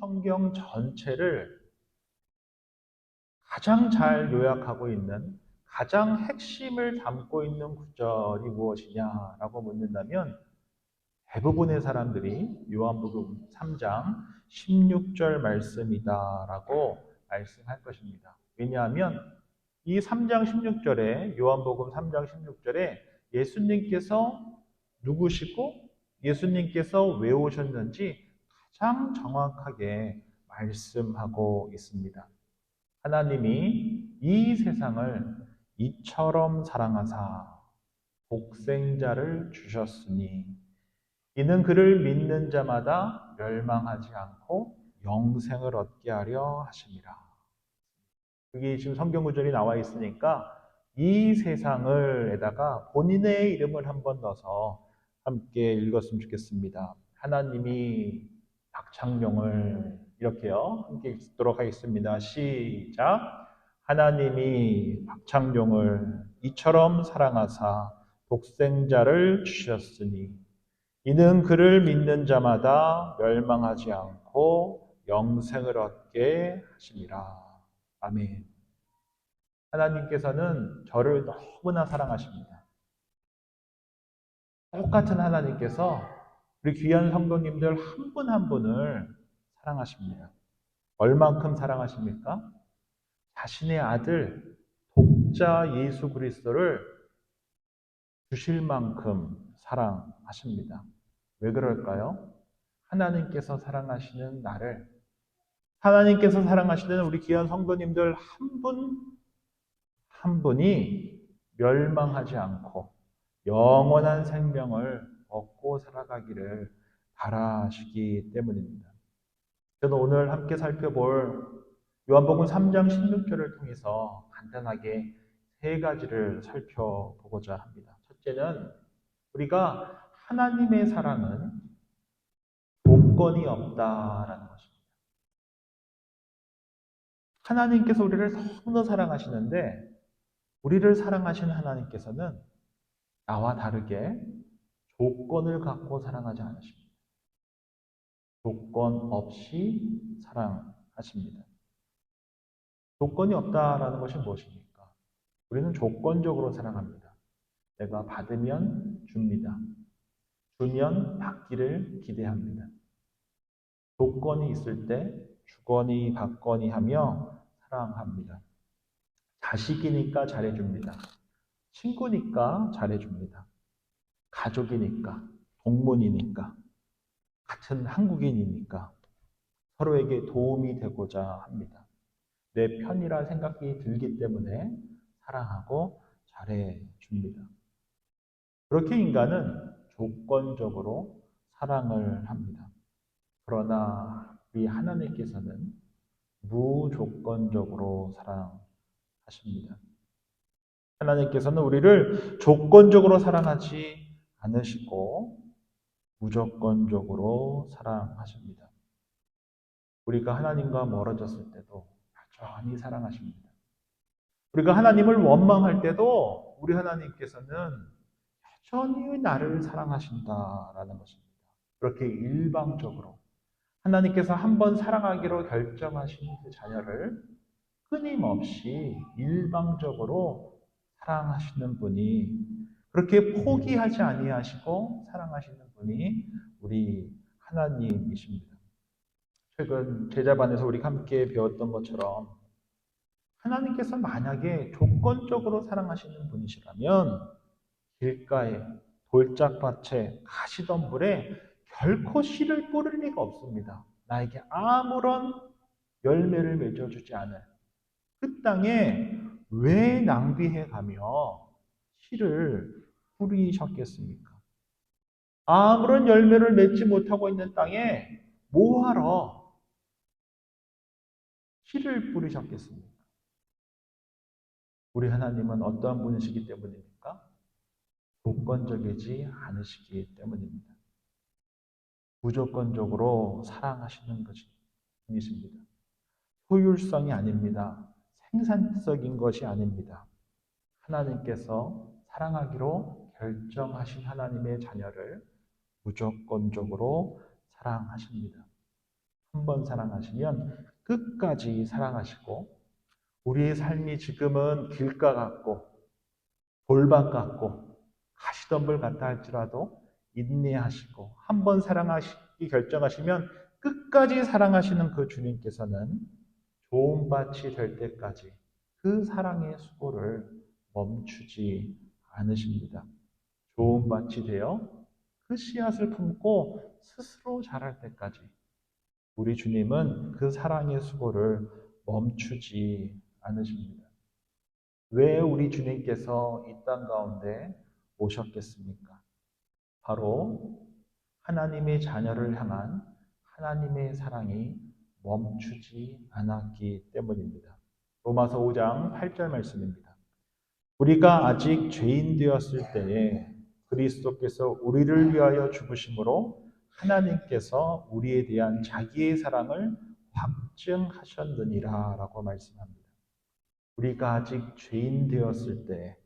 성경 전체를 가장 잘 요약하고 있는 가장 핵심을 담고 있는 구절이 무엇이냐라고 묻는다면 대부분의 사람들이 요한복음 3장 16절 말씀이다라고 말씀할 것입니다. 왜냐하면 이 3장 16절에 요한복음 3장 16절에 예수님께서 누구시고 예수님께서 왜 오셨는지 가장 정확하게 말씀하고 있습니다. 하나님이 이 세상을 이처럼 사랑하사 복생자를 주셨으니 이는 그를 믿는 자마다 멸망하지 않고 영생을 얻게 하려 하심이라. 여기 지금 성경 구절이 나와 있으니까 이 세상을에다가 본인의 이름을 한번 넣어서 함께 읽었으면 좋겠습니다. 하나님이 박창룡을 이렇게요. 함께 읽도록 하겠습니다. 시작. 하나님이 박창룡을 이처럼 사랑하사 독생자를 주셨으니 이는 그를 믿는 자마다 멸망하지 않고 영생을 얻게 하심이라. 아멘. 하나님께서는 저를 너무나 사랑하십니다. 똑같은 하나님께서 우리 귀한 성도님들 한분한 분을 사랑하십니다. 얼만큼 사랑하십니까? 자신의 아들 독자 예수 그리스도를 주실 만큼 사랑하십니다. 왜 그럴까요? 하나님께서 사랑하시는 나를 하나님께서 사랑하시는 우리 귀한 성도님들 한 분 한 분이 멸망하지 않고 영원한 생명을 얻고 살아가기를 바라시기 때문입니다. 저는 오늘 함께 살펴볼 요한복음 3장 16절을 통해서 간단하게 세 가지를 살펴보고자 합니다. 첫째는 우리가 하나님의 사랑은 조건이 없다라는 것입니다. 하나님께서 우리를 너무나 사랑하시는데 우리를 사랑하시는 하나님께서는 나와 다르게 조건을 갖고 사랑하지 않으십니다. 조건 없이 사랑하십니다. 조건이 없다라는 것이 무엇입니까? 우리는 조건적으로 사랑합니다. 내가 받으면 줍니다. 주면 받기를 기대합니다. 조건이 있을 때 주거니 받거니 하며 사랑합니다. 자식이니까 잘해줍니다. 친구니까 잘해줍니다. 가족이니까, 동문이니까, 같은 한국인이니까 서로에게 도움이 되고자 합니다. 내 편이라 생각이 들기 때문에 사랑하고 잘해 줍니다. 그렇게 인간은 조건적으로 사랑을 합니다. 그러나 우리 하나님께서는 무조건적으로 사랑하십니다. 하나님께서는 우리를 조건적으로 사랑하지 않으시고 무조건적으로 사랑하십니다. 우리가 하나님과 멀어졌을 때도 여전히 사랑하십니다. 우리가 하나님을 원망할 때도 우리 하나님께서는 여전히 나를 사랑하신다라는 것입니다. 그렇게 일방적으로 하나님께서 한 번 사랑하기로 결정하신 그 자녀를 끊임없이 일방적으로 사랑하시는 분이 그렇게 포기하지 아니하시고 사랑하시는 분이 우리 하나님이십니다. 최근 제자반에서 우리 함께 배웠던 것처럼 하나님께서 만약에 조건적으로 사랑하시는 분이시라면 길가에 돌짝밭에 가시덤불에 결코 씨를 뿌릴 리가 없습니다. 나에게 아무런 열매를 맺어주지 않을 그 땅에 왜 낭비해 가며 씨를 뿌리셨겠습니까? 아무런 열매를 맺지 못하고 있는 땅에 뭐하러 씨를 뿌리셨겠습니까? 우리 하나님은 어떠한 분이시기 때문입니까? 조건적이지 않으시기 때문입니다. 무조건적으로 사랑하시는 것이 분이십니다. 효율성이 아닙니다. 생산적인 것이 아닙니다. 하나님께서 사랑하기로 결정하신 하나님의 자녀를 무조건적으로 사랑하십니다. 한 번 사랑하시면 끝까지 사랑하시고 우리의 삶이 지금은 길가 같고 돌밭 같고 가시덤불 같다 할지라도 인내하시고 한 번 사랑하시기 결정하시면 끝까지 사랑하시는 그 주님께서는 밭이 될 때까지 그 사랑의 수고를 멈추지 않으십니다. 좋은 밭이 되어 그 씨앗을 품고 스스로 자랄 때까지 우리 주님은 그 사랑의 수고를 멈추지 않으십니다. 왜 우리 주님께서 이 땅 가운데 오셨겠습니까? 바로 하나님의 자녀를 향한 하나님의 사랑이 멈추지 않았기 때문입니다. 로마서 5장 8절 말씀입니다. 우리가 아직 죄인 되었을 때에 그리스도께서 우리를 위하여 죽으심으로 하나님께서 우리에 대한 자기의 사랑을 확증하셨느니라 라고 말씀합니다. 우리가 아직 죄인 되었을 때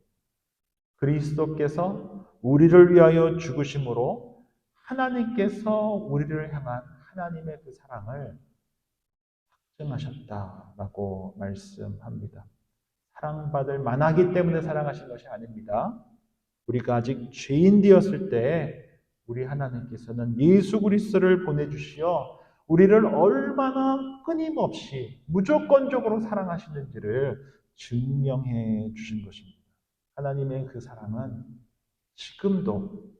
그리스도께서 우리를 위하여 죽으심으로 하나님께서 우리를 향한 하나님의 그 사랑을 확증하셨다라고 말씀합니다. 사랑받을 만하기 때문에 사랑하신 것이 아닙니다. 우리가 아직 죄인 되었을 때 우리 하나님께서는 예수 그리스도를 보내주시어 우리를 얼마나 끊임없이 무조건적으로 사랑하시는지를 증명해 주신 것입니다. 하나님의 그 사랑은 지금도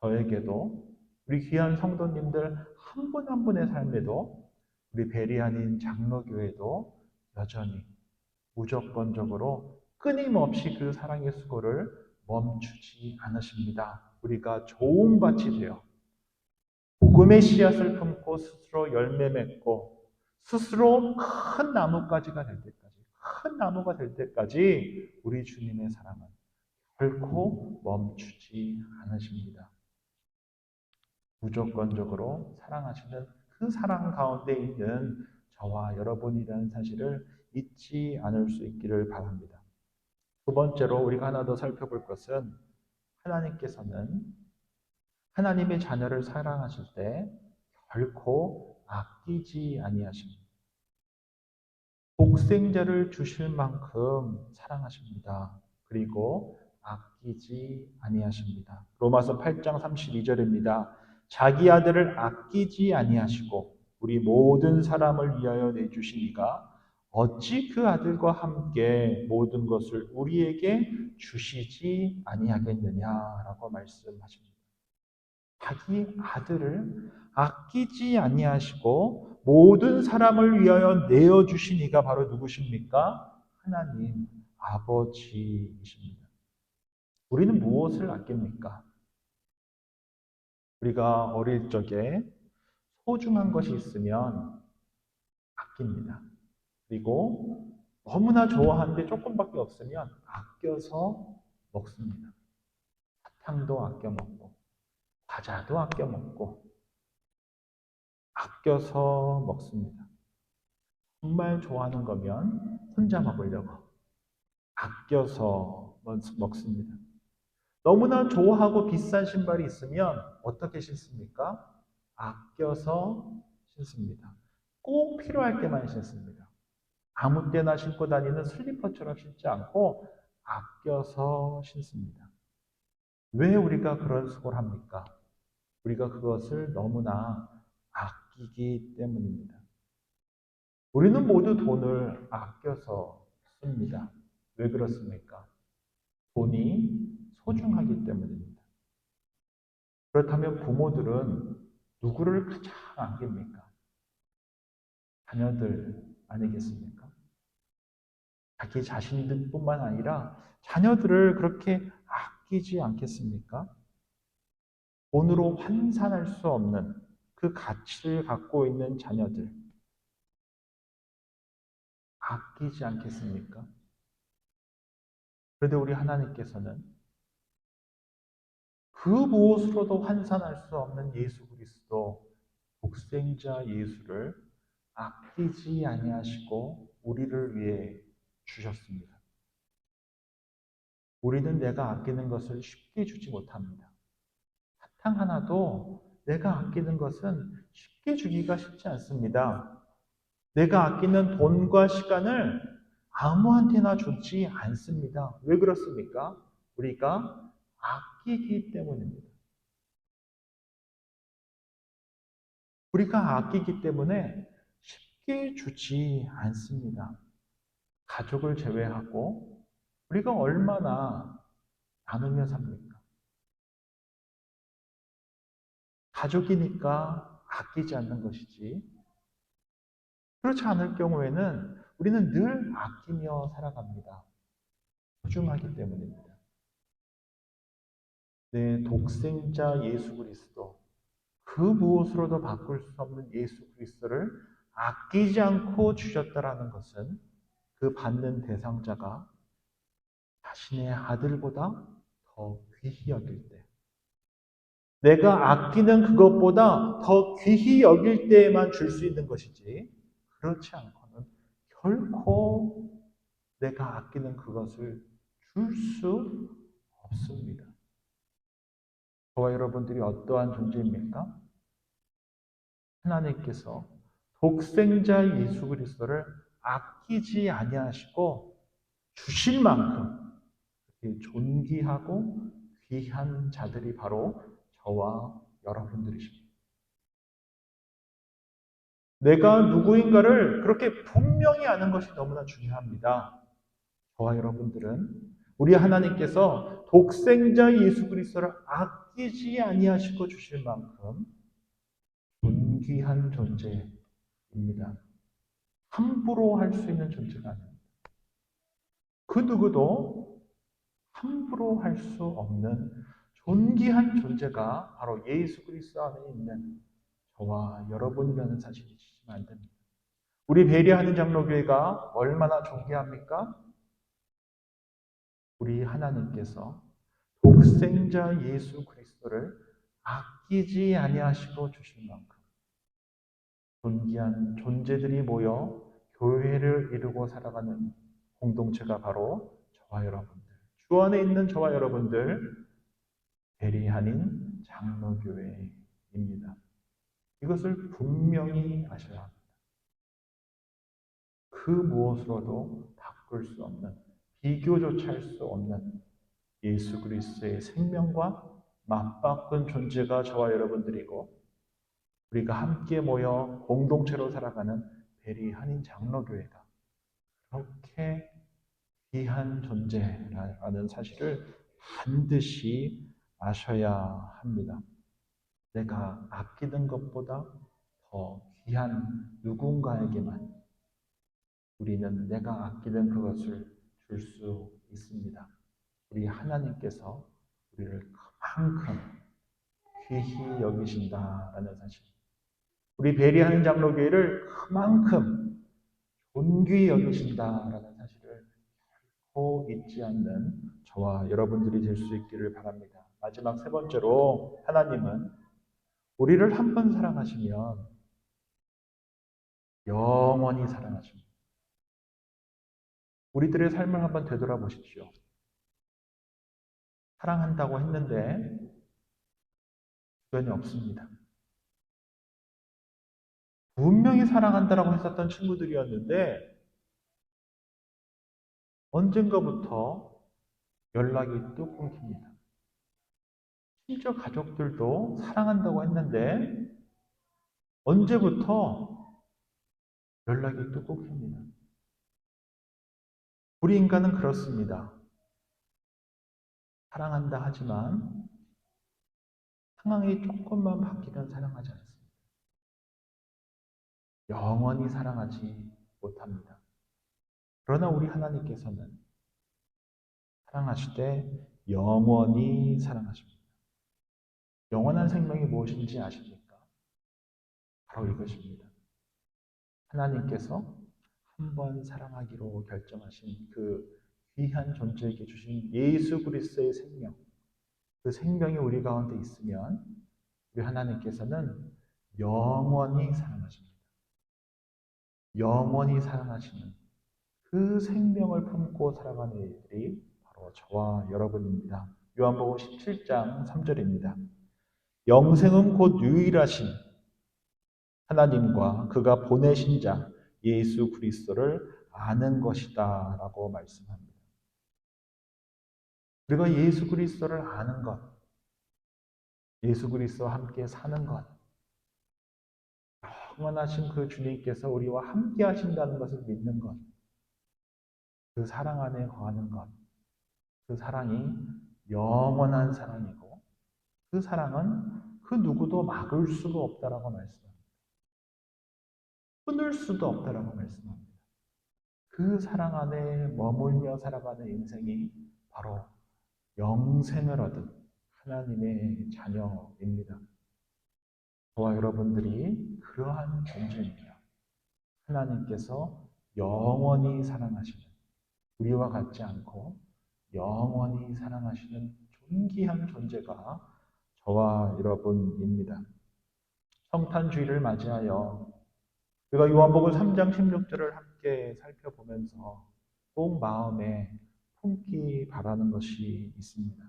저에게도 우리 귀한 성도님들 한 분한 분의 삶에도 우리 베리안인 장로교회도 여전히 무조건적으로 끊임없이 그 사랑의 수고를 멈추지 않으십니다. 우리가 좋은 밭이 되어 복음의 씨앗을 품고 스스로 열매 맺고 스스로 큰 나무까지가 될 때까지 큰 나무가 될 때까지 우리 주님의 사랑은 결코 멈추지 않으십니다. 무조건적으로 사랑하시는 그 사랑 가운데 있는 저와 여러분이라는 사실을 잊지 않을 수 있기를 바랍니다. 두 번째로 우리가 하나 더 살펴볼 것은 하나님께서는 하나님의 자녀를 사랑하실 때 결코 아끼지 아니하십니다. 복생자를 주실 만큼 사랑하십니다. 그리고 아끼지 아니하십니다. 로마서 8장 32절입니다. 자기 아들을 아끼지 아니하시고 우리 모든 사람을 위하여 내주시니가 어찌 그 아들과 함께 모든 것을 우리에게 주시지 아니하겠느냐라고 말씀하십니다. 자기 아들을 아끼지 아니하시고 모든 사람을 위하여 내어 주신 이가 바로 누구십니까? 하나님 아버지이십니다. 우리는 무엇을 아낍니까? 우리가 어릴 적에 소중한 것이 있으면 아낍니다. 그리고 너무나 좋아하는데 조금밖에 없으면 아껴서 먹습니다. 사탕도 아껴 먹고, 과자도 아껴 먹고, 아껴서 먹습니다. 정말 좋아하는 거면 혼자 먹으려고 아껴서 먹습니다. 너무나 좋아하고 비싼 신발이 있으면 어떻게 신습니까? 아껴서 신습니다. 꼭 필요할 때만 신습니다. 아무 때나 신고 다니는 슬리퍼처럼 신지 않고 아껴서 신습니다. 왜 우리가 그런 수고를 합니까? 우리가 그것을 너무나 아끼기 때문입니다. 우리는 모두 돈을 아껴서 씁니다. 왜 그렇습니까? 돈이 소중하기 때문입니다. 그렇다면 부모들은 누구를 가장 아낍니까? 자녀들 아니겠습니까? 자기 자신들뿐만 아니라 자녀들을 그렇게 아끼지 않겠습니까? 돈으로 환산할 수 없는 그 가치를 갖고 있는 자녀들 아끼지 않겠습니까? 그런데 우리 하나님께서는 그 무엇으로도 환산할 수 없는 예수 그리스도 복생자 예수를 아끼지 아니하시고 우리를 위해 주셨습니다. 우리는 내가 아끼는 것을 쉽게 주지 못합니다. 사탕 하나도 내가 아끼는 것은 쉽게 주기가 쉽지 않습니다. 내가 아끼는 돈과 시간을 아무한테나 주지 않습니다. 왜 그렇습니까? 우리가 아끼기 때문입니다. 우리가 아끼기 때문에 쉽게 주지 않습니다. 가족을 제외하고 우리가 얼마나 나누며 삽니까? 가족이니까 아끼지 않는 것이지. 그렇지 않을 경우에는 우리는 늘 아끼며 살아갑니다. 소중하기 때문입니다. 내 독생자 예수 그리스도, 그 무엇으로도 바꿀 수 없는 예수 그리스도를 아끼지 않고 주셨다라는 것은 그 받는 대상자가 자신의 아들보다 더 귀히 여길 때, 내가 아끼는 그것보다 더 귀히 여길 때에만 줄 수 있는 것이지, 그렇지 않고는 결코 내가 아끼는 그것을 줄 수 없습니다. 저와 여러분들이 어떠한 존재입니까? 하나님께서 독생자 예수 그리스도를 아끼지 아니하시고 주실 만큼 존귀하고 귀한 자들이 바로 저와 여러분들이십니다. 내가 누구인가를 그렇게 분명히 아는 것이 너무나 중요합니다. 저와 여러분들은 우리 하나님께서 독생자 예수 그리스도를 아끼지 아니하시고 주실 만큼 존귀한 존재입니다. 함부로 할 수 있는 존재가 아닙니다. 그 누구도 함부로 할 수 없는 존귀한 존재가 바로 예수 그리스도 안에 있는 저와 여러분이라는 사실을 잊으시면 안 됩니다. 우리 배려하는 장로교회가 얼마나 존귀합니까? 우리 하나님께서 독생자 예수 그리스도를 아끼지 아니하시고 주신 만큼 존귀한 존재들이 모여 교회를 이루고 살아가는 공동체가 바로 저와 여러분들, 주 안에 있는 저와 여러분들 대리한인 장로교회입니다. 이것을 분명히 아셔야 합니다. 그 무엇으로도 바꿀 수 없는, 비교조차 할 수 없는 예수 그리스도의 생명과 맞바꾼 존재가 저와 여러분들이고, 우리가 함께 모여 공동체로 살아가는 베리 한인 장로교회가 그렇게 귀한 존재라는 사실을 반드시 아셔야 합니다. 내가 아끼는 것보다 더 귀한 누군가에게만 우리는 내가 아끼는 그것을 줄 수 있습니다. 우리 하나님께서 우리를 그만큼 귀히 여기신다라는 사실. 우리 베리하는 장로교회를 그만큼 존귀히 여기신다라는 사실을 결코 잊지 않는 저와 여러분들이 될 수 있기를 바랍니다. 마지막 세 번째로 하나님은 우리를 한 번 사랑하시면 영원히 사랑하십니다. 우리들의 삶을 한번 되돌아보십시오. 사랑한다고 했는데 주변이 없습니다. 분명히 사랑한다라고 했었던 친구들이었는데 언젠가부터 연락이 뚝 끊깁니다. 심지어 가족들도 사랑한다고 했는데 언제부터 연락이 뚝 끊깁니다. 우리 인간은 그렇습니다. 사랑한다 하지만 상황이 조금만 바뀌면 사랑하지 않습니다. 영원히 사랑하지 못합니다. 그러나 우리 하나님께서는 사랑하실 때 영원히 사랑하십니다. 영원한 생명이 무엇인지 아십니까? 바로 이것입니다. 하나님께서 한 번 사랑하기로 결정하신 그 귀한 존재에게 주신 예수 그리스도의 생명, 그 생명이 우리 가운데 있으면 우리 하나님께서는 영원히 사랑하십니다. 영원히 사랑하시는 그 생명을 품고 살아가는 이들이 바로 저와 여러분입니다. 요한복음 17장 3절입니다. 영생은 곧 유일하신 하나님과 그가 보내신 자 예수 그리스도를 아는 것이다라고 말씀합니다. 우리가 예수 그리스도를 아는 것, 예수 그리스도와 함께 사는 것, 영원하신 그 주님께서 우리와 함께 하신다는 것을 믿는 것, 그 사랑 안에 거하는 것, 그 사랑이 영원한 사랑이고, 그 사랑은 그 누구도 막을 수가 없다라고 말씀합니다. 끊을 수도 없다라고 말씀합니다. 그 사랑 안에 머물며 살아가는 인생이 바로 영생을 얻은 하나님의 자녀입니다. 저와 여러분들이 그러한 존재입니다. 하나님께서 영원히 사랑하시는 우리와 같지 않고 영원히 사랑하시는 존귀한 존재가 저와 여러분입니다. 성탄주의를 맞이하여 우리가 요한복음 3장 16절을 함께 살펴보면서 꼭 마음에 품기 바라는 것이 있습니다.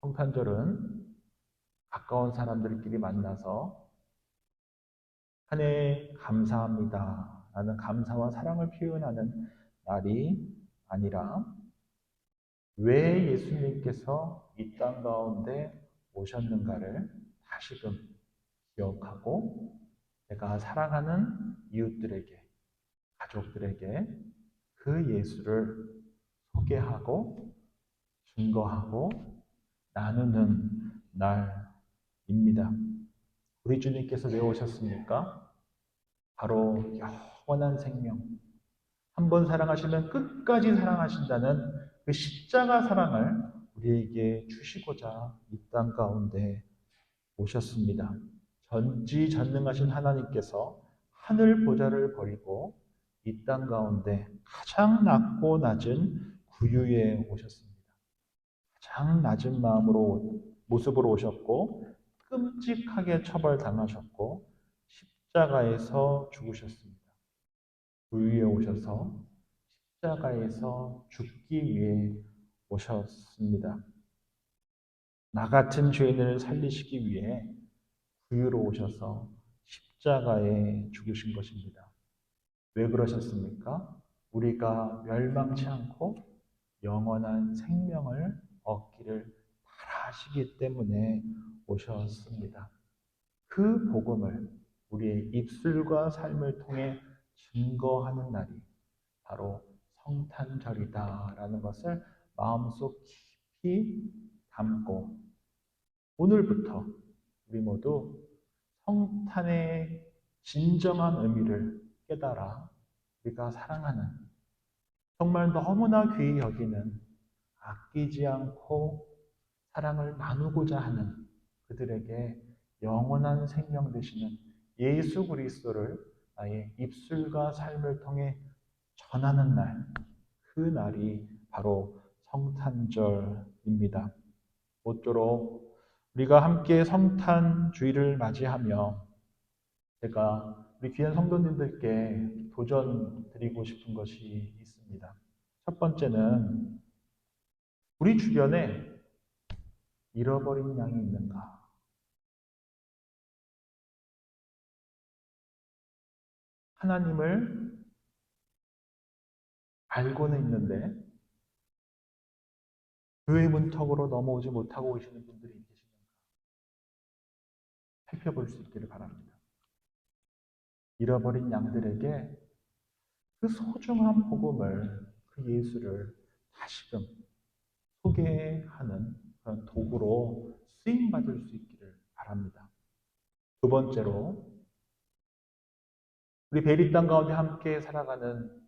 성탄절은 가까운 사람들끼리 만나서 한 해 감사합니다. 라는 감사와 사랑을 표현하는 날이 아니라 왜 예수님께서 이 땅 가운데 오셨는가를 다시금 기억하고 내가 사랑하는 이웃들에게, 가족들에게 그 예수를 소개하고 증거하고 나누는 날 입니다. 우리 주님께서 왜 오셨습니까? 바로 영원한 생명. 한 번 사랑하시면 끝까지 사랑하신다는 그 십자가 사랑을 우리에게 주시고자 이 땅 가운데 오셨습니다. 전지전능하신 하나님께서 하늘 보좌를 버리고 이 땅 가운데 가장 낮고 낮은 구유에 오셨습니다. 가장 낮은 마음으로 모습으로 오셨고 끔찍하게 처벌당하셨고 십자가에서 죽으셨습니다. 구유에 오셔서 십자가에서 죽기 위해 오셨습니다. 나 같은 죄인을 살리시기 위해 구유로 오셔서 십자가에 죽으신 것입니다. 왜 그러셨습니까? 우리가 멸망치 않고 영원한 생명을 얻기를 바라시기 때문에 오셨습니다. 그 복음을 우리의 입술과 삶을 통해 증거하는 날이 바로 성탄절이다라는 것을 마음속 깊이 담고 오늘부터 우리 모두 성탄의 진정한 의미를 깨달아 우리가 사랑하는 정말 너무나 귀히 여기는 아끼지 않고 사랑을 나누고자 하는 그들에게 영원한 생명 되시는 예수 그리스도를 나의 입술과 삶을 통해 전하는 날, 그 날이 바로 성탄절입니다. 모쪼록 우리가 함께 성탄 주일을 맞이하며 제가 우리 귀한 성도님들께 도전 드리고 싶은 것이 있습니다. 첫 번째는 우리 주변에 잃어버린 양이 있는가? 하나님을 알고는 있는데 교회 문턱으로 넘어오지 못하고 계시는 분들이 계시는가? 살펴볼 수 있기를 바랍니다. 잃어버린 양들에게 그 소중한 복음을, 그 예수를 다시금 소개하는 그런 도구로 쓰임 받을 수 있기를 바랍니다. 두 번째로, 우리 베리 땅 가운데 함께 살아가는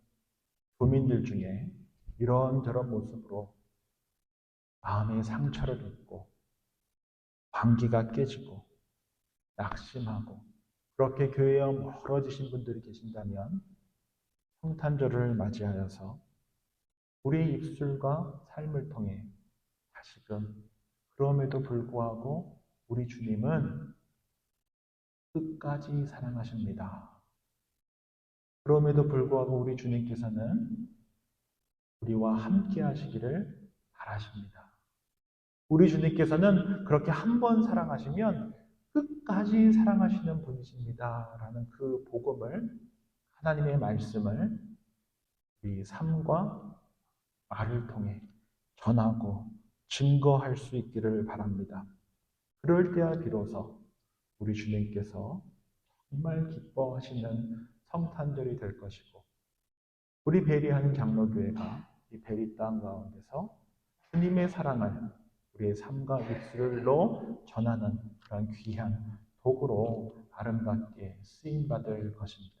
도민들 중에 이런저런 모습으로 마음의 상처를 입고 관계가 깨지고 낙심하고 그렇게 교회와 멀어지신 분들이 계신다면 성탄절을 맞이하여서 우리의 입술과 삶을 통해 다시금 그럼에도 불구하고 우리 주님은 끝까지 사랑하십니다. 그럼에도 불구하고 우리 주님께서는 우리와 함께 하시기를 바라십니다. 우리 주님께서는 그렇게 한 번 사랑하시면 끝까지 사랑하시는 분이십니다. 라는 그 복음을 하나님의 말씀을 우리 삶과 말을 통해 전하고 증거할 수 있기를 바랍니다. 그럴 때야 비로소 우리 주님께서 정말 기뻐하시는 성탄절이 될 것이고 우리 베리하는 장로교회가 이 베리 땅 가운데서 주님의 사랑을 우리의 삶과 입술로 전하는 그런 귀한 도구로 아름답게 쓰임 받을 것입니다.